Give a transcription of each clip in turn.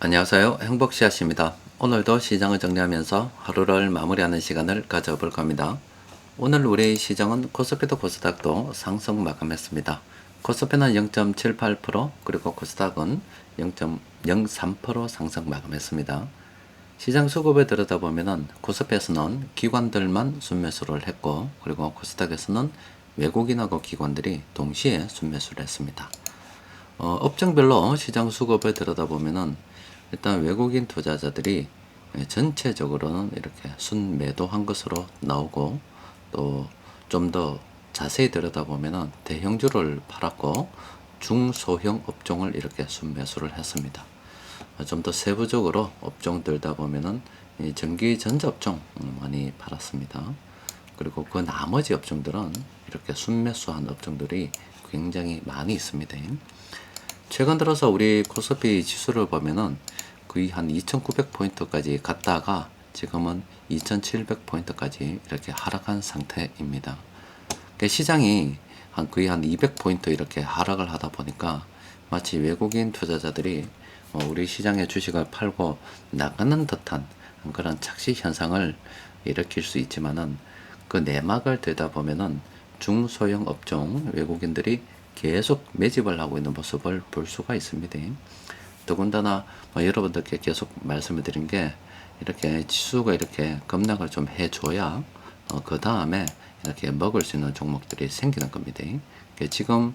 안녕하세요. 행복씨앗입니다. 오늘도 시장을 정리하면서 하루를 마무리하는 시간을 가져볼 겁니다. 오늘 우리 시장은 코스피도 코스닥도 상승 마감했습니다. 코스피는 0.78% 그리고 코스닥은 0.03% 상승 마감했습니다. 시장 수급에 들여다보면은 코스피에서는 기관들만 순매수를 했고 그리고 코스닥에서는 외국인하고 기관들이 동시에 순매수를 했습니다. 어, 업종별로 시장 수급을 들여다보면은 일단 외국인 투자자들이 전체적으로는 이렇게 순매도한 것으로 나오고 또 좀 더 자세히 들여다보면은 대형주를 팔았고 중소형 업종을 이렇게 순매수를 했습니다. 좀 더 세부적으로 업종 들다 보면은 이 전기 전자 업종 많이 팔았습니다. 그리고 그 나머지 업종들은 이렇게 순매수한 업종들이 굉장히 많이 있습니다. 최근 들어서 우리 코스피 지수를 보면은 거의 한 2,900포인트까지 갔다가 지금은 2,700포인트까지 이렇게 하락한 상태입니다. 그러니까 시장이 한 거의 한 200포인트 이렇게 하락을 하다 보니까 마치 외국인 투자자들이 어, 우리 시장의 주식을 팔고 나가는 듯한 그런 착시 현상을 일으킬 수 있지만은 그 내막을 들다 보면은 중소형 업종 외국인들이 계속 매집을 하고 있는 모습을 볼 수가 있습니다. 더군다나 뭐 여러분들께 계속 말씀을 드린 게 이렇게 지수가 이렇게 급락을 좀 해줘야 어, 그 다음에 이렇게 먹을 수 있는 종목들이 생기는 겁니다. 지금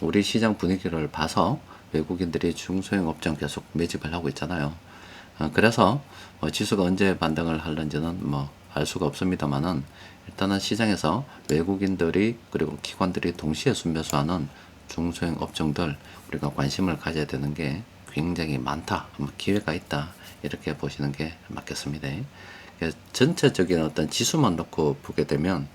우리 시장 분위기를 봐서 외국인들이 중소형 업종 계속 매집을 하고 있잖아요. 어, 그래서 뭐 지수가 언제 반등을 할는지는 뭐 알 수가 없습니다만은 일단은 시장에서 외국인들이 그리고 기관들이 동시에 순매수하는 중소형 업종들 우리가 관심을 가져야 되는 게 굉장히 많다, 뭐 기회가 있다 이렇게 보시는 게 맞겠습니다. 그래서 전체적인 어떤 지수만 놓고 보게 되면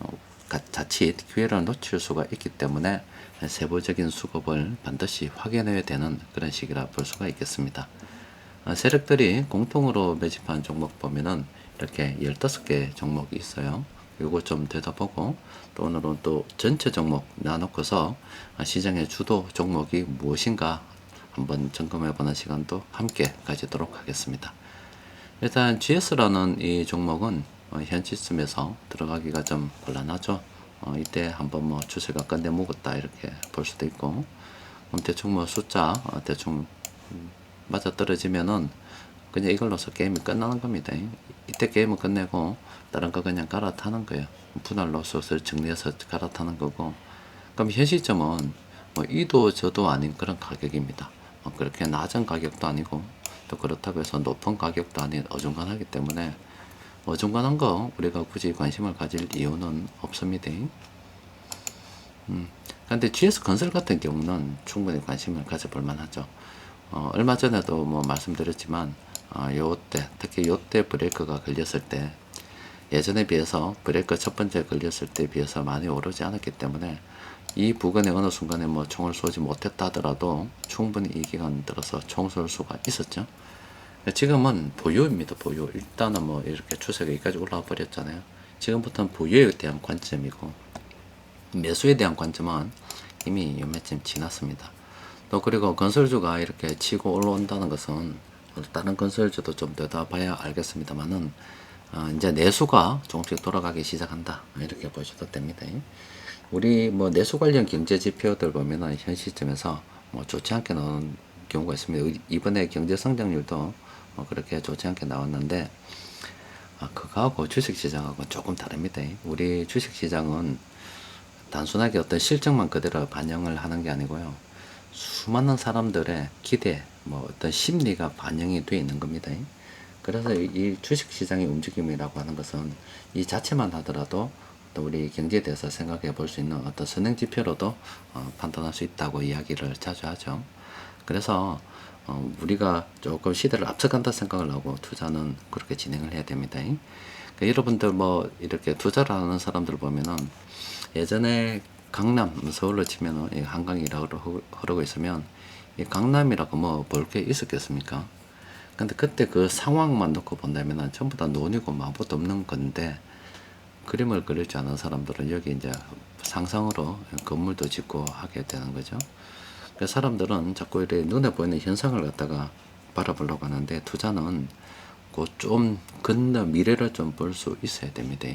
어, 가- 자칫 기회를 놓칠 수가 있기 때문에 세부적인 수급을 반드시 확인해야 되는 그런 시기라 볼 수가 있겠습니다. 어, 세력들이 공통으로 매집한 종목 보면은 이렇게 15개 종목이 있어요. 요거 좀 들여다보고 또 오늘은 또 전체 종목 나눠놓고서 아, 시장의 주도 종목이 무엇인가 한번 점검해 보는 시간도 함께 가지도록 하겠습니다. 일단 GS라는 이 종목은 어, 현 시점에서 들어가기가 좀 곤란하죠. 어, 이때 한번 뭐 추세가 끝내 묵었다 이렇게 볼 수도 있고 음, 대충 뭐 숫자 어, 대충 음, 맞아 떨어지면은 그냥 이걸로서 게임이 끝나는 겁니다. 이때 게임을 끝내고 다른 거 그냥 갈아타는 거예요. 분할 로스를 정리해서 갈아타는 거고. 그럼 현 시점은 뭐 이도 저도 아닌 그런 가격입니다. 어, 그렇게 낮은 가격도 아니고 또 그렇다고 해서 높은 가격도 아닌 어중간하기 때문에 어중간한 거 우리가 굳이 관심을 가질 이유는 없습니다. 음, 근데 GS 건설 같은 경우는 충분히 관심을 가져볼 만하죠. 어, 얼마 전에도 뭐 말씀드렸지만, 어, 요때, 특히 요때 브레이크가 걸렸을 때, 예전에 비해서 브레이크 첫 번째 걸렸을 때 비해서 많이 오르지 않았기 때문에, 이 부근에 어느 순간에 뭐 총을 쏘지 못했다 하더라도 충분히 이 기간 들어서 총 쏠 수가 있었죠. 지금은 보유입니다, 보유. 일단은 뭐 이렇게 추세가 여기까지 올라와 버렸잖아요. 지금부터는 보유에 대한 관점이고, 매수에 대한 관점은 이미 요매쯤 지났습니다. 또 그리고 건설주가 이렇게 치고 올라온다는 것은 다른 건설주도 좀 내다봐야 알겠습니다만은 어, 이제 내수가 조금씩 돌아가기 시작한다 이렇게 보셔도 됩니다. 우리 뭐 내수 관련 경제 지표들 보면은 현 시점에서 뭐 좋지 않게 나오는 경우가 있습니다. 이번에 경제 성장률도 뭐 그렇게 좋지 않게 나왔는데 아, 그거하고 주식시장하고 조금 다릅니다. 우리 주식시장은 단순하게 어떤 실적만 그대로 반영을 하는 게 아니고요. 수많은 사람들의 기대, 뭐 어떤 심리가 반영이 되어 있는 겁니다. 그래서 이- 이 주식시장의 움직임이라고 하는 것은 이 자체만 하더라도 또 우리 경제에 대해서 생각해 볼 수 있는 어떤 선행 지표로도 어, 판단할 수 있다고 이야기를 자주 하죠. 그래서 어, 우리가 조금 시대를 앞서간다 생각을 하고 투자는 그렇게 진행을 해야 됩니다. 그러니까 여러분들 뭐 이렇게 투자를 하는 사람들 보면은 예전에 강남, 서울로 치면은 이 한강이라고 흐- 흐르고 있으면 이 강남이라고 뭐 볼 게 있었겠습니까? 근데 그때 그 상황만 놓고 본다면은 전부 다 논이고 뭐 아무것도 없는 건데 그림을 그릴 줄 아는 사람들은 여기 이제 상상으로 건물도 짓고 하게 되는 거죠. 그 사람들은 자꾸 이렇게 눈에 보이는 현상을 갖다가 바라보려고 하는데 투자는 그좀 건너 미래를 좀 볼 수 있어야 됩니다.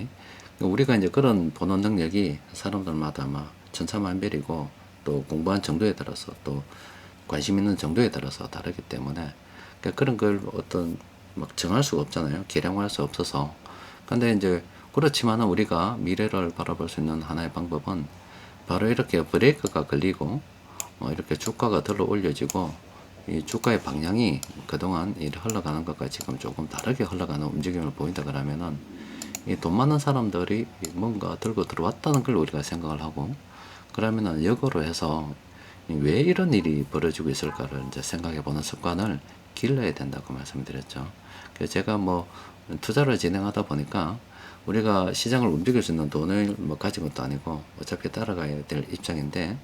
우리가 이제 그런 보는 능력이 사람들마다 막 천차만별이고 또 공부한 정도에 따라서 또 관심 있는 정도에 따라서 다르기 때문에 그러니까 그런 걸 어떤 막 정할 수가 없잖아요. 계량할 수 없어서. 근데 이제 그렇지만은 우리가 미래를 바라볼 수 있는 하나의 방법은 바로 이렇게 브레이크가 걸리고 어, 이렇게 주가가 들어 올려지고 이 주가의 방향이 그동안 이 흘러가는 것과 지금 조금 다르게 흘러가는 움직임을 보인다 그러면은 이 돈 많은 사람들이 뭔가 들고 들어왔다는 걸 우리가 생각을 하고 그러면은 역으로 해서 왜 이런 일이 벌어지고 있을까를 이제 생각해 보는 습관을 길러야 된다고 말씀드렸죠. 제가 뭐 투자를 진행하다 보니까 우리가 시장을 움직일 수 있는 돈을 뭐 가진 것도 아니고 어차피 따라가야 될 입장인데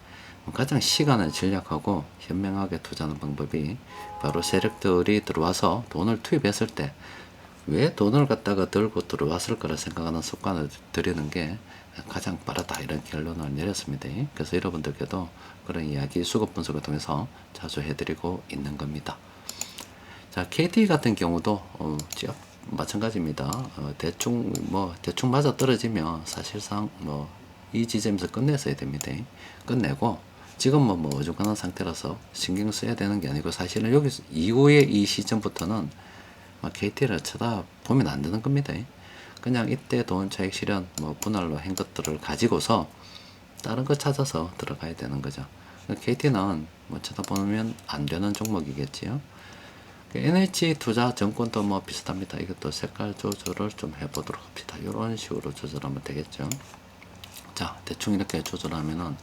가장 시간을 절약하고 현명하게 투자하는 방법이 바로 세력들이 들어와서 돈을 투입했을 때 왜 돈을 갖다가 들고 들어왔을 거라 생각하는 습관을 들이는 게 가장 빠르다 이런 결론을 내렸습니다. 그래서 여러분들께도 그런 이야기 수급 분석을 통해서 자주 해드리고 있는 겁니다. 자, KT 같은 경우도 어, 즉 마찬가지입니다. 어, 대충 뭐 대충 맞아 떨어지면 사실상 뭐 이 지점에서 끝냈어야 됩니다. 끝내고 지금 뭐, 뭐 어중간한 상태라서 신경 써야 되는 게 아니고 사실은 여기 이후에 이 시점부터는 막 KT를 쳐다보면 안 되는 겁니다. 그냥 이때 돈 차익 실현 뭐 분할로 한 것들을 가지고서 다른 거 찾아서 들어가야 되는 거죠. KT는 뭐 쳐다보면 안 되는 종목이겠지요. NH 투자 정권도 뭐 비슷합니다. 이것도 색깔 조절을 좀 해보도록 합시다. 이런 식으로 조절하면 되겠죠. 자, 대충 이렇게 조절하면은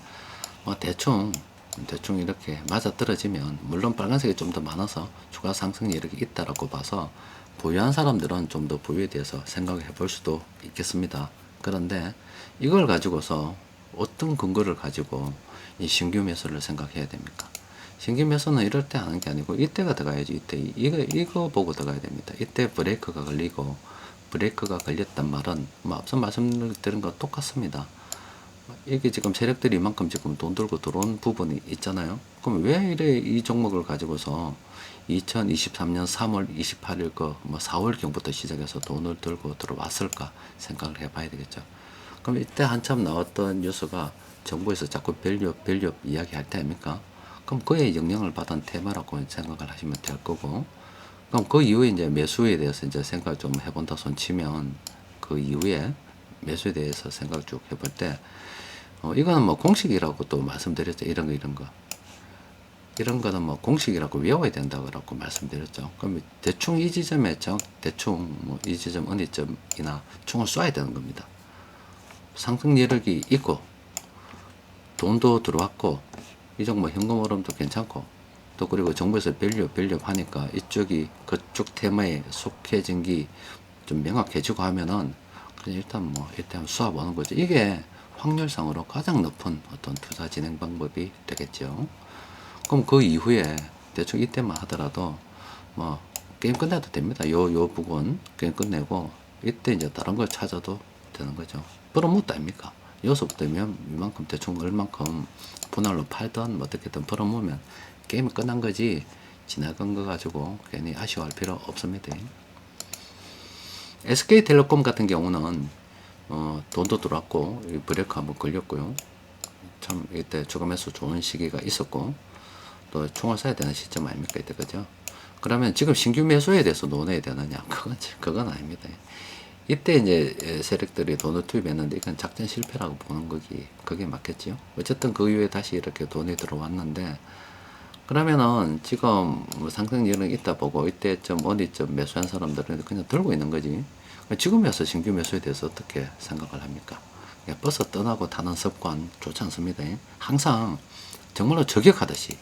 뭐 대충 대충 이렇게 맞아 떨어지면 물론 빨간색이 좀 더 많아서 추가 상승이 이렇게 있다라고 봐서 보유한 사람들은 좀 더 보유에 대해서 생각해 볼 수도 있겠습니다. 그런데 이걸 가지고서 어떤 근거를 가지고 이 신규 매수를 생각해야 됩니까? 신규 매수는 이럴 때 하는 게 아니고 이때가 들어가야지 이때 이거 이거 보고 들어가야 됩니다. 이때 브레이크가 걸리고 브레이크가 걸렸단 말은 뭐 앞서 말씀드린 거 똑같습니다. 이게 지금 세력들이 이만큼 지금 돈 들고 들어온 부분이 있잖아요. 그럼 왜 이래 이 종목을 가지고서 2023년 3월 28일 거뭐 4월경부터 시작해서 돈을 들고 들어왔을까 생각을 해봐야 되겠죠. 그럼 이때 한참 나왔던 뉴스가 정부에서 자꾸 밸류업 밸류업 이야기 할 때 아닙니까? 그럼 그에 영향을 받은 테마라고 생각을 하시면 될 거고 그럼 그 이후에 이제 매수에 대해서 이제 생각 좀 해본다 손 치면 그 이후에 매수에 대해서 생각 쭉 해볼 때 어, 이거는 뭐 공식이라고 또 말씀드렸죠. 이런 거, 이런 거. 이런 거는 뭐 공식이라고 외워야 된다고 말씀드렸죠. 그럼 대충 이 지점에 정, 대충 뭐 이 지점 어느 점이나 총을 쏴야 되는 겁니다. 상승 여력이 있고, 돈도 들어왔고, 이쪽 뭐 현금 흐름도 괜찮고, 또 그리고 정부에서 밸류 밸류 하니까 이쪽이 그쪽 테마에 속해진 게 좀 명확해지고 하면은 그냥 일단 뭐 일단 쏴보는 거죠. 이게 확률상으로 가장 높은 어떤 투자 진행 방법이 되겠죠. 그럼 그 이후에 대충 이때만 하더라도 뭐 게임 끝내도 됩니다. 요, 요 부분 게임 끝내고 이때 이제 다른 걸 찾아도 되는 거죠. 벌어묻다 아닙니까? 여기서부터면 이만큼 대충 얼만큼 분할로 팔던 뭐 어떻게든 벌어놓으면 게임이 끝난 거지 지나간 거 가지고 괜히 아쉬워할 필요 없습니다. SK텔레콤 같은 경우는 어, 돈도 들어왔고 이 브레이크 한번 걸렸고요. 참 이때 조금에서 좋은 시기가 있었고 또 총을 쏴야 되는 시점 아닙니까 이때 그죠? 그러면 지금 신규 매수에 대해서 논해야 되느냐? 그건 그건 아닙니다. 이때 이제 세력들이 돈을 투입했는데 이건 작전 실패라고 보는 거기 그게 맞겠지요. 어쨌든 그 이후에 다시 이렇게 돈이 들어왔는데 그러면은 지금 뭐 상승 여력이 있다 보고 이때쯤 어디쯤 매수한 사람들은 그냥 들고 있는 거지. 지금 에서 신규 매수에 대해서 어떻게 생각을 합니까? 예, 버스 떠나고 타는 습관 좋지 않습니다. 항상 정말로 저격하듯이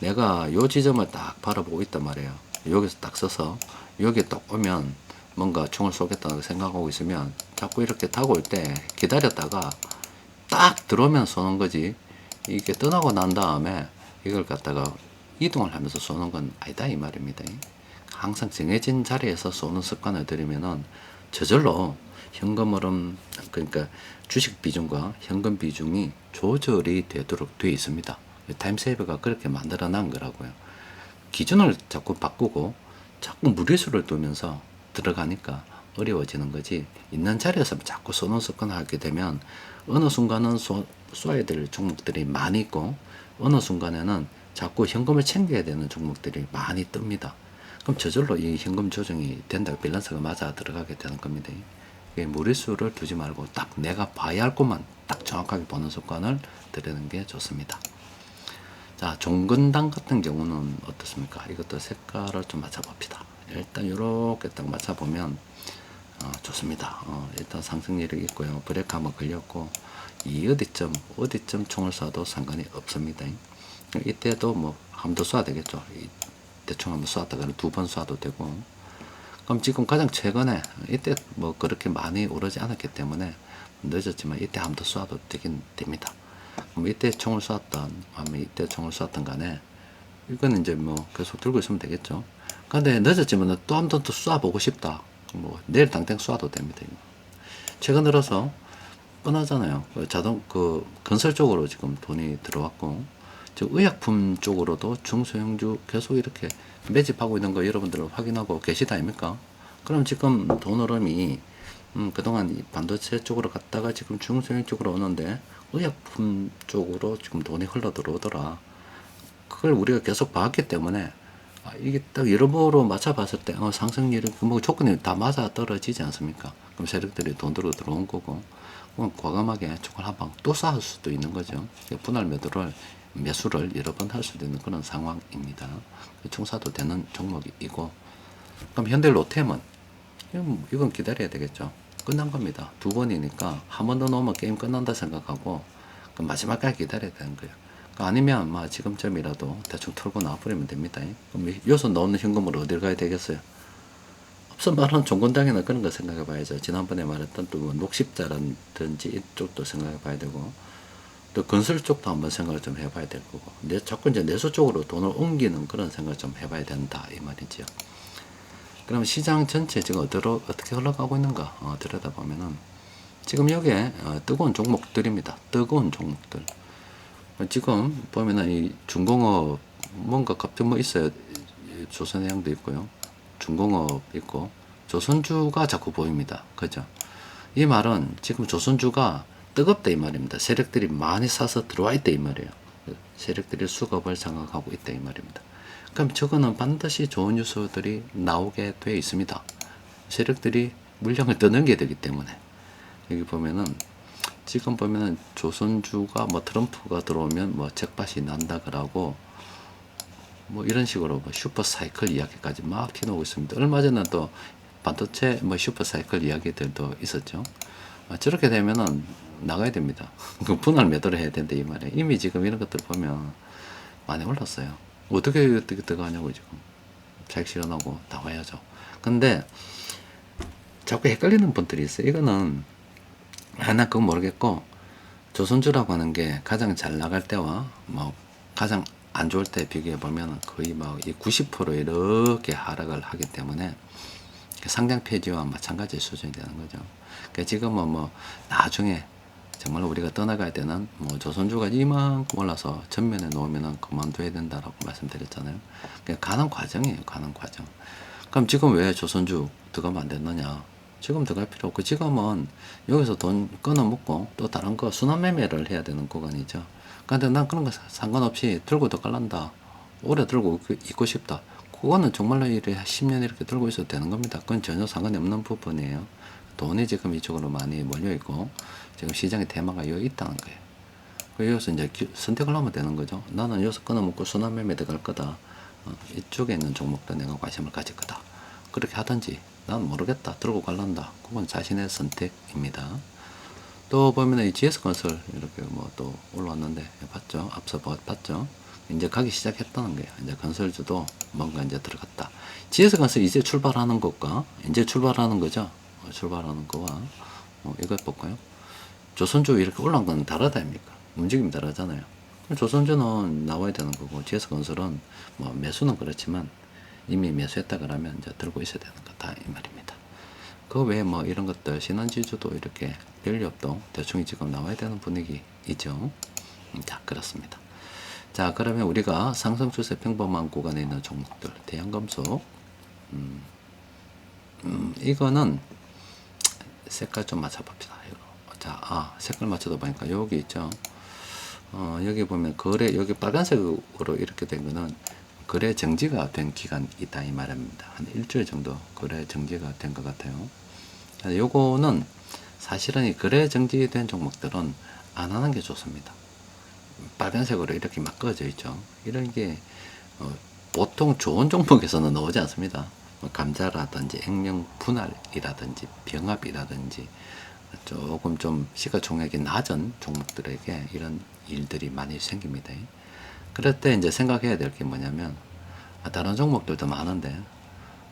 내가 요 지점을 딱 바라보고 있단 말이에요. 여기서 딱 서서 여기 딱 오면 뭔가 총을 쏘겠다고 생각하고 있으면 자꾸 이렇게 타고 올 때 기다렸다가 딱 들어오면 쏘는 거지. 이게 떠나고 난 다음에 이걸 갖다가 이동을 하면서 쏘는 건 아니다 이 말입니다. 항상 정해진 자리에서 쏘는 습관을 들이면은 저절로 현금 흐름 그러니까 주식 비중과 현금 비중이 조절이 되도록 되어 있습니다. 타임세이버가 그렇게 만들어 난 거라고요. 기준을 자꾸 바꾸고 자꾸 무리수를 두면서 들어가니까 어려워지는 거지 있는 자리에서 자꾸 쏘는 습관을 하게 되면 어느 순간은 쏘, 쏴야 될 종목들이 많이 있고 어느 순간에는 자꾸 현금을 챙겨야 되는 종목들이 많이 뜹니다. 그럼 저절로 이 현금 조정이 된다 밸런스가 맞아 들어가게 되는 겁니다. 무리수를 두지 말고 딱 내가 봐야 할 것만 딱 정확하게 보는 습관을 들이는 게 좋습니다. 자, 종근당 같은 경우는 어떻습니까? 이것도 색깔을 좀 맞춰봅시다. 일단 이렇게 딱 맞춰보면 어, 좋습니다. 어, 일단 상승률이 있고요. 브레이크 한번 걸렸고 이 어디쯤 어디쯤 총을 쏴도 상관이 없습니다. 이때도 뭐 한번더 쏴야 되겠죠. 이 대충 한번 쐈다가 두 번 쏴도 되고 그럼 지금 가장 최근에 이때 뭐 그렇게 많이 오르지 않았기 때문에 늦었지만 이때 한번더 쏴도 되긴 됩니다. 이때 총을 쐈던 아니면 이때 총을 쐈던 간에 이거는 이제 뭐 계속 들고 있으면 되겠죠. 근데 늦었지만 또 한 번 더 쏴보고 싶다. 뭐 내일 당장 쏴도 됩니다. 최근 들어서 뻔하잖아요. 그 자동 그 건설 쪽으로 지금 돈이 들어왔고 저 의약품 쪽으로도 중소형주 계속 이렇게 매집하고 있는 거 여러분들 확인하고 계시다 아닙니까? 그럼 지금 돈 흐름이 음, 그동안 이 반도체 쪽으로 갔다가 지금 중소형 쪽으로 오는데 의약품 쪽으로 지금 돈이 흘러 들어오더라. 그걸 우리가 계속 봤기 때문에 아, 이게 딱 여러모로 맞춰봤을 때 어, 상승률은 뭐 조건이 다 맞아 떨어지지 않습니까? 그럼 세력들이 돈으로 들어온 거고 그럼 과감하게 조건 한방 또 쌓을 수도 있는 거죠. 분할 매도를 매수를 여러 번 할 수도 있는 그런 상황입니다. 총사도 되는 종목이고 그럼 현대 로템은 이건, 기다려야 되겠죠. 끝난 겁니다. 두 번이니까 한 번 더 넣으면 게임 끝난다 생각하고 그 마지막까지 기다려야 되는 거예요. 그 아니면 막 지금쯤이라도 대충 털고 나와버리면 됩니다. 그럼 여기서 넣는 현금으로 어딜 가야 되겠어요? 앞서 말한 종건당이나 그런 거 생각해 봐야죠. 지난번에 말했던 또뭐 녹십자라든지 이쪽도 생각해 봐야 되고 또 건설 쪽도 한번 생각을 좀 해봐야 될 거고 내 자꾸 이제 내수 쪽으로 돈을 옮기는 그런 생각을 좀 해봐야 된다 이 말이지요. 그럼 시장 전체 지금 어디로 어떻게 흘러가고 있는가 어, 들여다보면은 지금 여기에 어, 뜨거운 종목들입니다. 뜨거운 종목들. 어, 지금 보면은 이 중공업 뭔가 갑자기 뭐 있어요. 이 조선해양도 있고요. 중공업 있고 조선주가 자꾸 보입니다. 그죠? 이 말은 지금 조선주가 뜨겁다 이 말입니다. 세력들이 많이 사서 들어와 있다 이 말이에요. 세력들이 수급을 장악하고 있다 이 말입니다. 그럼 저거는 반드시 좋은 뉴스들이 나오게 돼 있습니다. 세력들이 물량을 떠넘겨야 되기 때문에 여기 보면은 지금 보면은 조선주가 뭐 트럼프가 들어오면 뭐 적밭이 난다 그러고 뭐 이런 식으로 뭐 슈퍼 사이클 이야기까지 막 해놓고 있습니다. 얼마 전에 또 반도체 뭐 슈퍼 사이클 이야기들도 있었죠. 아, 저렇게 되면은 나가야 됩니다. 그 분할 매도를 해야 된다 이 말이에요. 이미 지금 이런 것들 보면 많이 올랐어요. 어떻게 어떻게 들어가냐고 지금 자익 실현하고 나와야죠. 근데 자꾸 헷갈리는 분들이 있어요. 이거는 하나 그건 모르겠고 조선주라고 하는 게 가장 잘 나갈 때와 뭐 가장 안 좋을 때 비교해 보면 거의 막90% 이렇게 하락을 하기 때문에 상장 폐지와 마찬가지 수준이 되는 거죠. 그러니까 지금은 뭐 나중에 정말 우리가 떠나가야 되는 뭐 조선주가 이만큼 올라서 전면에 놓으면은 그만둬야 된다라고 말씀드렸잖아요. 그러니까 가는 과정이에요. 가는 과정. 그럼 지금 왜 조선주 들어가면 안 됐느냐? 지금 들어갈 필요 없고 지금은 여기서 돈 끊어 먹고 또 다른 거 순환 매매를 해야 되는 구간이죠. 근데 난 그런 거 상관없이 들고 더 갈란다. 오래 들고 있고 싶다. 그거는 정말로 이래 10년 이렇게 들고 있어도 되는 겁니다. 그건 전혀 상관이 없는 부분이에요. 돈이 지금 이쪽으로 많이 몰려 있고 지금 시장의 테마가 여기 있다는 거예요. 그 여기서 이제 기- 선택을 하면 되는 거죠. 나는 여기서 끊어먹고 순환 매매 들어갈 거다. 어, 이쪽에 있는 종목도 내가 관심을 가질 거다. 그렇게 하든지 난 모르겠다. 들고 갈란다. 그건 자신의 선택입니다. 또 보면 이 GS건설 이렇게 뭐 또 올라왔는데 봤죠? 앞서 봐- 봤죠? 이제 가기 시작했다는 거예요. 이제 건설주도 뭔가 이제 들어갔다. GS건설 이제 출발하는 것과 이제 출발하는 거죠. 어, 출발하는 거와 어, 이거 볼까요? 조선주 이렇게 올라온 건 다르다 아닙니까? 움직임이 다르잖아요. 조선주는 나와야 되는 거고 GS건설은 뭐 매수는 그렇지만 이미 매수했다 그러면 이제 들고 있어야 되는 거다 이 말입니다. 그 외에 뭐 이런 것들 신한지주도 이렇게 없도 대충 지금 나와야 되는 분위기이죠. 음, 자 그렇습니다. 자, 그러면 우리가 상승 추세 평범한 구간에 있는 종목들, 대형금속, 음, 음, 이거는 색깔 좀 맞춰봅시다. 자, 아, 색깔 맞춰다 보니까 여기 있죠. 어, 여기 보면 거래, 여기 빨간색으로 이렇게 된 거는 거래 정지가 된 기간이 있다 이 말입니다. 한 일주일 정도 거래 정지가 된 것 같아요. 요거는 사실은 이 거래 정지된 종목들은 안 하는 게 좋습니다. 빨간색으로 이렇게 막 꺼져 있죠. 이런 게 어, 보통 좋은 종목에서는 나오지 않습니다. 뭐 감자라든지 액면 분할이라든지 병합이라든지 조금 좀 시가총액이 낮은 종목들에게 이런 일들이 많이 생깁니다. 그럴 때 이제 생각해야 될 게 뭐냐면 아, 다른 종목들도 많은데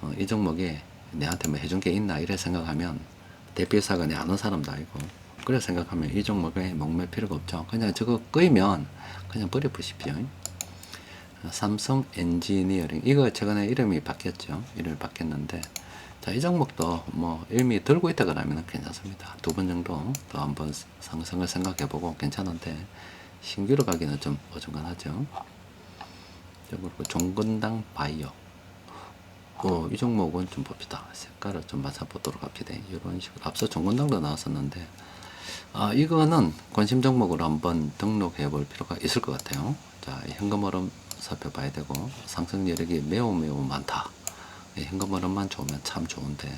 어, 이 종목이 내한테 뭐 해준 게 있나 이래 생각하면 대표사가 내 아는 사람도 아니고 그래 생각하면 이 종목에 목맬 필요가 없죠. 그냥 저거 끄이면 그냥 버려보십시오. 삼성 엔지니어링 이거 최근에 이름이 바뀌었죠. 이름이 바뀌었는데 자, 이 종목도 뭐 이미 들고 있다 그러면 괜찮습니다. 두 번 정도 더 한번 상승을 생각해 보고 괜찮은데 신규로 가기는 좀 어중간하죠. 자, 그리고 종근당 바이오 어, 이 종목은 좀 봅시다. 색깔을 좀 맞춰보도록 합시다. 이런 식으로 앞서 종근당도 나왔었는데 아, 이거는 관심 종목으로 한번 등록해 볼 필요가 있을 것 같아요. 자, 현금 흐름 살펴봐야 되고 상승 여력이 매우 매우 많다. 예, 현금 흐름만 좋으면 참 좋은데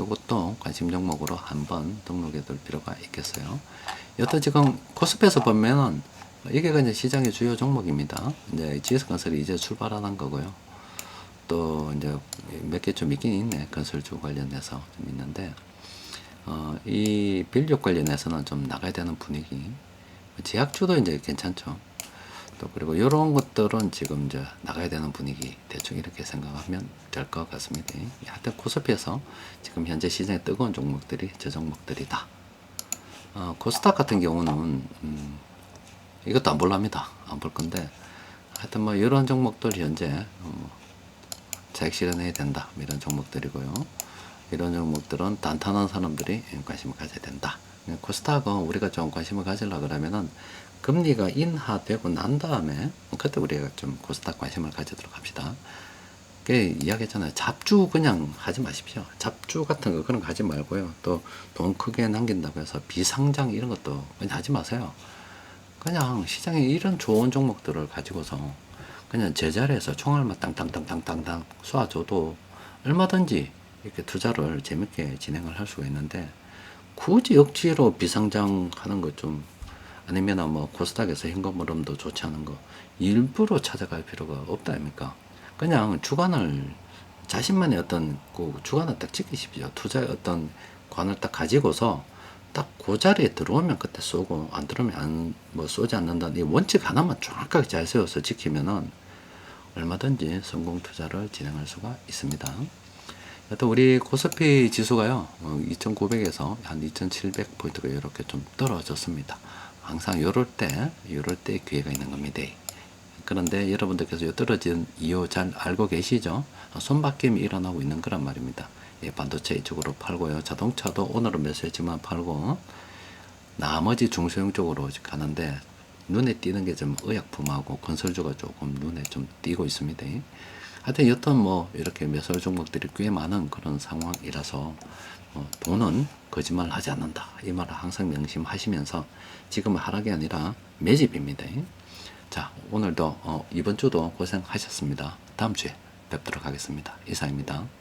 이것도 관심 종목으로 한번 등록해 둘 필요가 있겠어요. 여튼 지금 코스피에서 보면은 이게 이제 시장의 주요 종목입니다. 이제 GS건설이 이제 출발하는 거고요. 또 이제 몇 개 좀 있긴 있네. 건설주 관련해서 좀 있는데 어, 이 빌력 관련해서는 좀 나가야 되는 분위기. 제약주도 이제 괜찮죠. 또 그리고 이런 것들은 지금 이제 나가야 되는 분위기 대충 이렇게 생각하면 될 것 같습니다. 하여튼 코스피에서 지금 현재 시장에 뜨거운 종목들이 저 종목들이다. 어, 코스닥 같은 경우는 음, 이것도 안 볼랍니다. 안 볼 건데 하여튼 뭐 이런 종목들 현재 어, 자익 실현해야 된다. 뭐 이런 종목들이고요. 이런 종목들은 단단한 사람들이 관심을 가져야 된다. 코스닥은 우리가 좀 관심을 가지려 그러면은 금리가 인하되고 난 다음에 그때 우리가 좀 코스닥 관심을 가지도록 합시다. 그 이야기했잖아요. 잡주 그냥 하지 마십시오. 잡주 같은 거 그런 거 하지 말고요. 또 돈 크게 남긴다고 해서 비상장 이런 것도 그냥 하지 마세요. 그냥 시장에 이런 좋은 종목들을 가지고서 그냥 제자리에서 총알만 땅땅땅땅땅땅 쏴줘도 얼마든지 이렇게 투자를 재밌게 진행을 할 수가 있는데 굳이 억지로 비상장 하는 것좀 아니면 뭐 코스닥에서 현금 흐름도 좋지 않은 거 일부러 찾아갈 필요가 없다 아닙니까? 그냥 주관을 자신만의 어떤 그 주관을 딱 지키십시오. 투자의 어떤 관을 딱 가지고서 딱 그 자리에 들어오면 그때 쏘고 안 들어오면 안 뭐 쏘지 않는다는 이 원칙 하나만 정확하게 잘 세워서 지키면은 얼마든지 성공 투자를 진행할 수가 있습니다. 또 우리 코스피 지수가요, 2,900에서 한 2,700포인트가 이렇게 좀 떨어졌습니다. 항상 요럴 때, 요럴 때 기회가 있는 겁니다. 그런데 여러분들께서 요 떨어진 이유 잘 알고 계시죠? 손바뀜이 일어나고 있는 거란 말입니다. 예, 반도체 이쪽으로 팔고요. 자동차도 오늘은 매수했지만 팔고, 나머지 중소형 쪽으로 가는데, 눈에 띄는 게 좀 의약품하고 건설주가 조금 눈에 좀 띄고 있습니다. 하여튼 여튼 뭐 이렇게 매설 종목들이 꽤 많은 그런 상황이라서 어, 돈은 거짓말 하지 않는다. 이 말을 항상 명심하시면서 지금은 하락이 아니라 매집입니다. 자, 오늘도 어, 이번 주도 고생하셨습니다. 다음 주에 뵙도록 하겠습니다. 이상입니다.